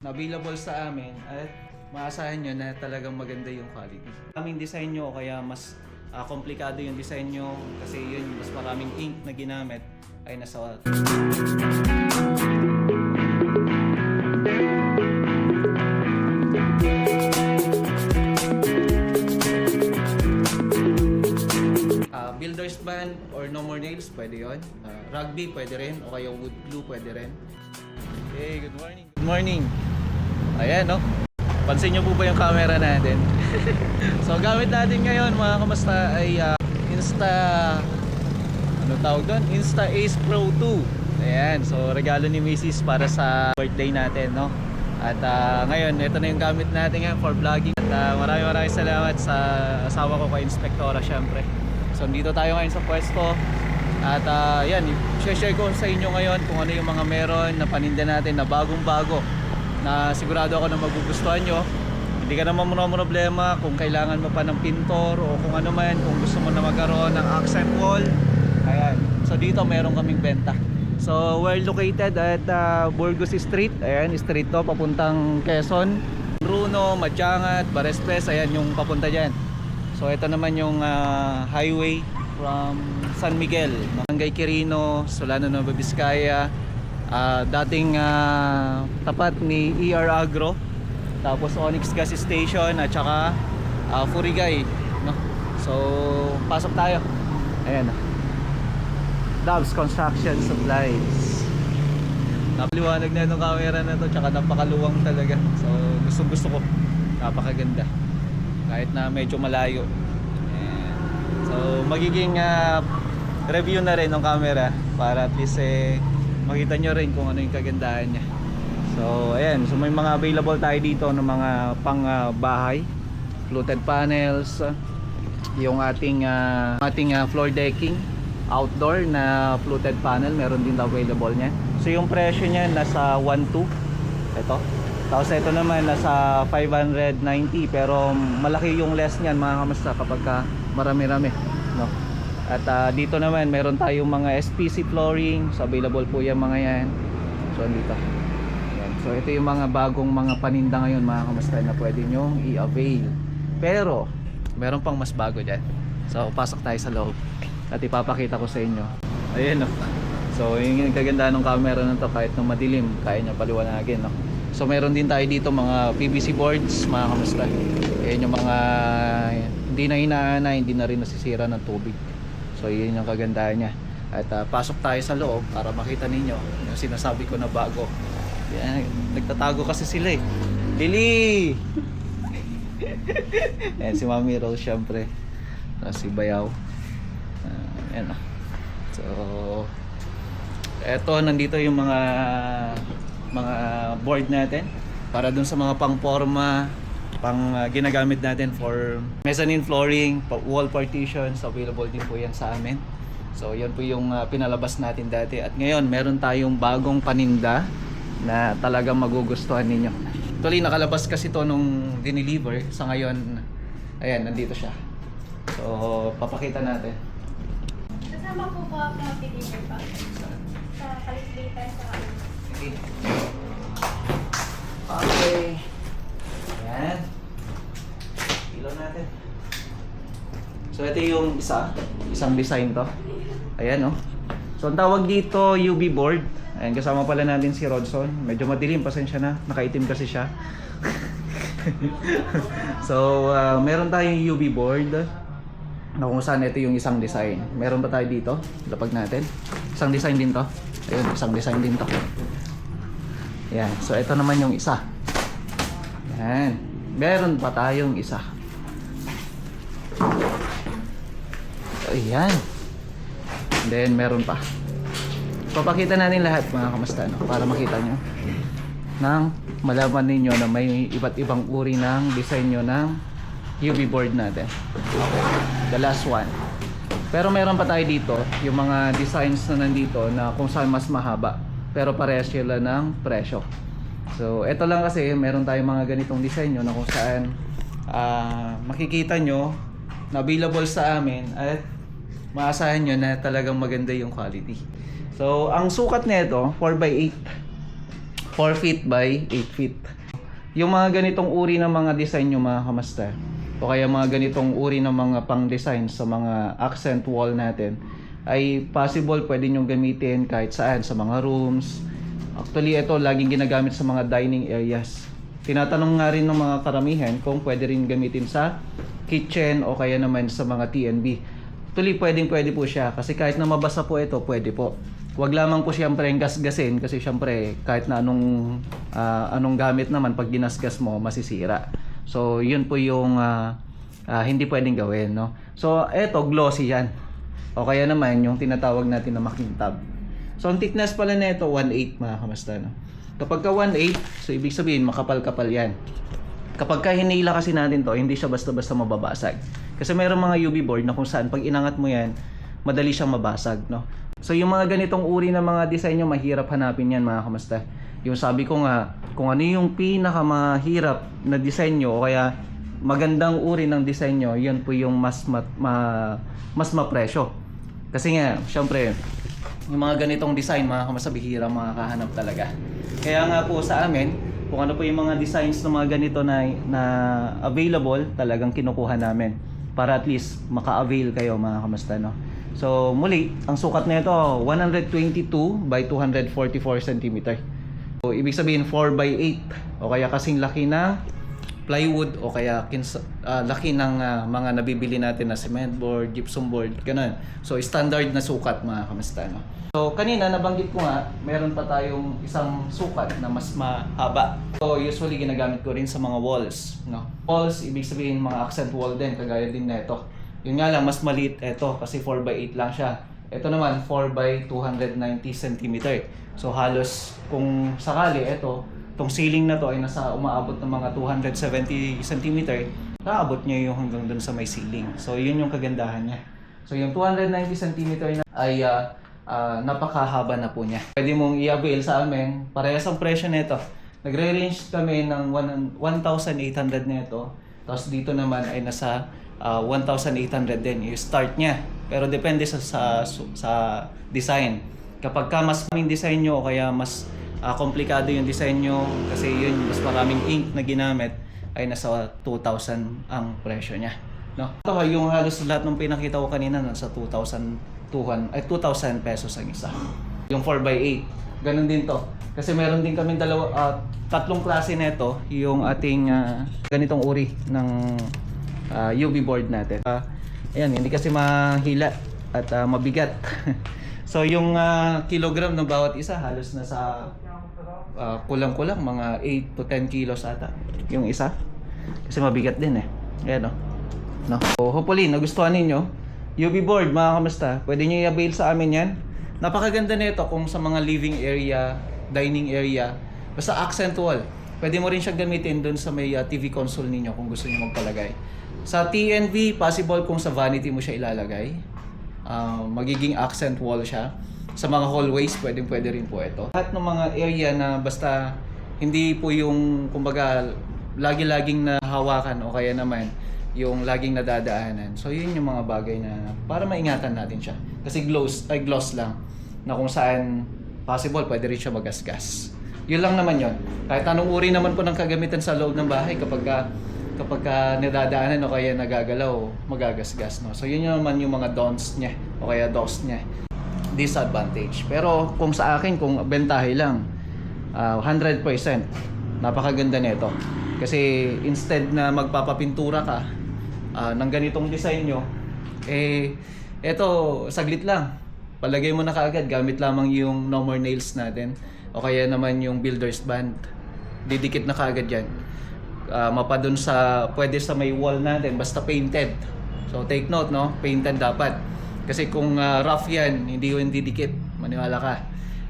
na available sa amin at maasahan nyo na talagang maganda yung quality. Aming design nyo kaya mas ah, komplikado yung design nyo kasi yun mas maraming ink na ginamit ay nasa Ah, builder's band or no more nails, pwede yon. Ah, rugby, pwede rin. O kaya wood glue, pwede rin. Hey, good morning. Good morning. Ayan, no? Pansin nyo po ba yung camera natin? so, gamit natin ngayon, mga kamusta, ay ah, Insta... Ano tawag doon? Insta Ace Pro 2. Ayan, so regalo ni Mrs. para sa birthday natin, no? At ah, ngayon, ito na yung gamit natin ngayon for vlogging. At ah, maraming maraming salamat sa asawa ko kay Inspektora, syempre. So, dito tayo ngayon sa pwesto. At ah, yan, share ko sa inyo ngayon kung ano yung mga meron na paninda natin na bagong-bago na sigurado ako na magugustuhan nyo. Hindi ka naman mo problema kung kailangan mo pa ng pintor o kung ano man, kung gusto mo na magkaroon ng accent wall. Ayan. So dito meron kaming benta. So we're located at uh, Burgos Street. Ayan, street to papuntang Quezon. Bruno, Matiangat, Barespes, ayan yung papunta dyan. So ito naman yung ah, highway from San Miguel, Barangay Quirino, Solano, Nueva Vizcaya. Ah, dating ah, tapat ni ER Agro. Tapos Onyx Gas Station at saka ah, Furigay, no? So pasok tayo. Ayan. Dobbs Construction Supplies. Napaliwanag na itong camera na to tsaka napakaluwang talaga. So gusto gusto ko. Napakaganda. Kahit na medyo malayo. So magiging ah, review na rin ng camera para at least eh, makita nyo rin kung ano yung kagandahan niya. So ayan, so may mga available tayo dito ng mga pang ah, bahay, fluted panels, yung ating ah, ating ah, floor decking, outdoor na fluted panel, meron din available niya. So yung presyo niya nasa 1.2. Ito. Tapos ito naman nasa 590 pero malaki yung less niyan mga kamusta kapag ka marami-rami, no? At ah, dito naman meron tayong mga SPC flooring, so available po yung mga yan. So dito. Yan. So ito yung mga bagong mga paninda ngayon mga kamusta na pwede nyo i-avail. Pero meron pang mas bago dyan. So pasok tayo sa loob at ipapakita ko sa inyo. Ayan no. So yung kagandahan ng camera na to kahit nung madilim kaya niya paliwanagin no. So meron din tayo dito mga PVC boards mga kamusta. Ayan yung mga hindi na inaana, hindi na rin nasisira ng tubig. So yun yung kagandahan niya. At ah, pasok tayo sa loob para makita ninyo yung sinasabi ko na bago. Yan, nagtatago kasi sila eh. Lily! Ayan si Mami Rose syempre. Tapos si Bayaw. Uh, ayan ah. So, eto nandito yung mga mga board natin para dun sa mga pang-forma pang uh, ginagamit natin for mezzanine flooring, wall partitions, available din po yan sa amin. So, yan po yung uh, pinalabas natin dati. At ngayon, meron tayong bagong paninda na talagang magugustuhan ninyo. Actually, nakalabas kasi to nung dineliver. Sa ngayon, ayan, nandito siya. So, papakita natin. Kasama po ba mag-deliver pa? Sa kalislitan sa Okay. Okay. Ayan. Ilaw natin. So ito yung isa, isang design to. Ayan oh. So ang tawag dito UV board. Ayan kasama pala natin si Rodson. Medyo madilim, pasensya na. Nakaitim kasi siya. so uh, meron tayong UV board na kung saan ito yung isang design. Meron ba tayo dito? Lapag natin. Isang design din to. Ayun, isang design din to. Yan. So ito naman yung isa. Yan. Meron pa tayong isa. Ayan. Then meron pa. Papakita natin lahat mga kamusta no? para makita nyo nang malaman ninyo na may iba't ibang uri ng design nyo ng UV board natin. Okay. The last one. Pero meron pa tayo dito, yung mga designs na nandito na kung saan mas mahaba. Pero parehas sila ng presyo. So, ito lang kasi, meron tayong mga ganitong design nyo na kung saan ah, makikita nyo na available sa amin at maasahan nyo na talagang maganda yung quality. So, ang sukat nito 4x8. 4 feet by 8 feet. Yung mga ganitong uri ng mga design nyo mga kamaster, o kaya mga ganitong uri ng mga pang-design sa mga accent wall natin, ay possible pwede nyo gamitin kahit saan, sa mga rooms. Actually, ito laging ginagamit sa mga dining areas. Tinatanong nga rin ng mga karamihan kung pwede rin gamitin sa kitchen o kaya naman sa mga TNB. Actually, pwedeng pwede po siya kasi kahit na mabasa po ito, pwede po. Huwag lamang po siyempre gasgasin kasi siyempre kahit na anong ah, anong gamit naman pag ginasgas mo masisira. So, yun po yung ah, ah, hindi pwedeng gawin, no? So, eto glossy 'yan. O kaya naman yung tinatawag natin na makintab. So, ang thickness pala nito 1/8 mga kamasta, no? Kapag ka 1/8, so ibig sabihin makapal-kapal 'yan. Kapag ka hinila kasi natin to, hindi siya basta-basta mababasag. Kasi mayroong mga UV board na kung saan pag inangat mo yan, madali siyang mabasag, no? So yung mga ganitong uri ng mga design nyo, mahirap hanapin yan mga kamasta. Yung sabi ko nga, kung ano yung pinakamahirap na design nyo o kaya magandang uri ng design nyo, yun po yung mas ma, ma- mas mapresyo. Kasi nga, syempre, yung mga ganitong design, mga kamasabihira, makakahanap talaga. Kaya nga po sa amin, kung ano po yung mga designs ng mga ganito na, na available, talagang kinukuha namin para at least maka-avail kayo mga kamasta no. So muli, ang sukat nito 122 by 244 cm. So ibig sabihin 4 by 8 o kaya kasing laki na plywood o kaya kins, ah, laki ng ah, mga nabibili natin na cement board, gypsum board, ganun. So standard na sukat mga kamasta no. So kanina nabanggit ko nga, meron pa tayong isang sukat na mas mahaba. So usually ginagamit ko rin sa mga walls, no. Walls ibig sabihin mga accent wall din kagaya din nito. Yun nga lang mas maliit ito kasi 4 by 8 lang siya. Ito naman 4 by 290 cm. So halos kung sakali ito, tong ceiling na to ay nasa umaabot ng mga 270 cm, naabot niya yung hanggang dun sa may ceiling. So yun yung kagandahan niya. So yung 290 cm na ay ah, ah, napakahaba na po niya. Pwede mong i-avail sa amin. Parehas ang presyo nito. Nagre-range kami ng 1 1,800 nito. Tapos dito naman ay nasa ah, 1,800 din yung start niya. Pero depende sa sa, sa design. Kapag ka mas maraming design nyo o kaya mas ah, komplikado yung design nyo kasi yun mas maraming ink na ginamit ay nasa 2,000 ang presyo niya. No? Ito yung halos lahat ng pinakita ko kanina nasa 2,200 ay 2,000 pesos ang isa. Yung 4x8. Ganun din to. Kasi meron din kami dalawa ah, tatlong klase nito, yung ating ah, ganitong uri ng ah, UV board natin. Ah, ayan, hindi kasi mahila at ah, mabigat. so yung ah, kilogram ng bawat isa halos nasa ah, kulang-kulang mga 8 to 10 kilos ata yung isa. Kasi mabigat din eh. Ayan o. No? So, hopefully, nagustuhan ninyo. UV board, mga kamusta? Pwede nyo i-avail sa amin yan. Napakaganda nito kung sa mga living area, dining area, basta accent wall. Pwede mo rin siyang gamitin doon sa may uh, TV console ninyo kung gusto niyo magpalagay. Sa TNV, possible kung sa vanity mo siya ilalagay. Ah, magiging accent wall siya. Sa mga hallways, pwedeng pwede rin po ito. Lahat ng mga area na basta hindi po yung, kumbaga, lagi-laging nahawakan o kaya naman yung laging nadadaanan. So yun yung mga bagay na para maingatan natin siya. Kasi gloss, ay gloss lang na kung saan possible pwede rin siya magasgas. Yun lang naman yun. Kahit anong uri naman po ng kagamitan sa loob ng bahay kapag ka, kapag ka nadadaanan o kaya nagagalaw, magagasgas. No? So yun naman yung mga don'ts niya o kaya dos niya. Disadvantage. Pero kung sa akin, kung bentahe lang, ah, 100% napakaganda nito. Kasi instead na magpapapintura ka ah, ng ganitong design nyo, eh, eto, saglit lang. Palagay mo na kaagad, gamit lamang yung no more nails natin. O kaya naman yung builder's band. Didikit na kaagad yan. Ah, mapa dun sa, pwede sa may wall natin, basta painted. So take note, no? Painted dapat. Kasi kung ah, rough yan, hindi yun didikit. Maniwala ka.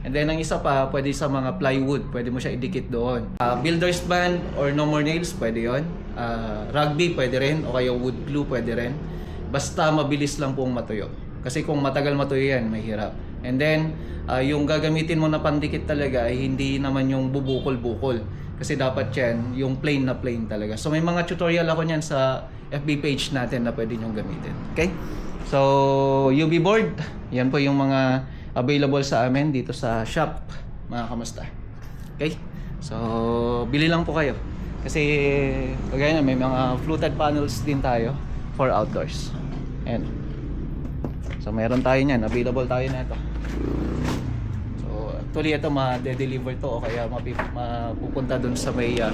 And then ang isa pa, pwede sa mga plywood, pwede mo siya idikit doon. Ah, builder's band or no more nails, pwede yon. Ah, rugby, pwede rin. O kaya wood glue, pwede rin. Basta mabilis lang pong matuyo. Kasi kung matagal matuyo yan, may hirap. And then, ah, yung gagamitin mo na pandikit talaga ay hindi naman yung bubukol-bukol. Kasi dapat yan, yung plain na plain talaga. So may mga tutorial ako niyan sa FB page natin na pwede nyong gamitin. Okay? So, UV board, yan po yung mga available sa amin dito sa shop, mga kamusta. Okay? So, bili lang po kayo. Kasi, kagaya na, may mga fluted panels din tayo for outdoors. Ayan. So, meron tayo niyan. Available tayo na ito. So, actually, ito ma-deliver to o kaya mapupunta dun sa may ah,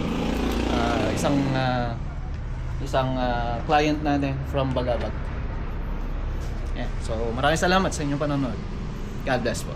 ah, isang ah, isang ah, client natin from Bagabag. Ayan. So, maraming salamat sa inyong panonood. God bless po.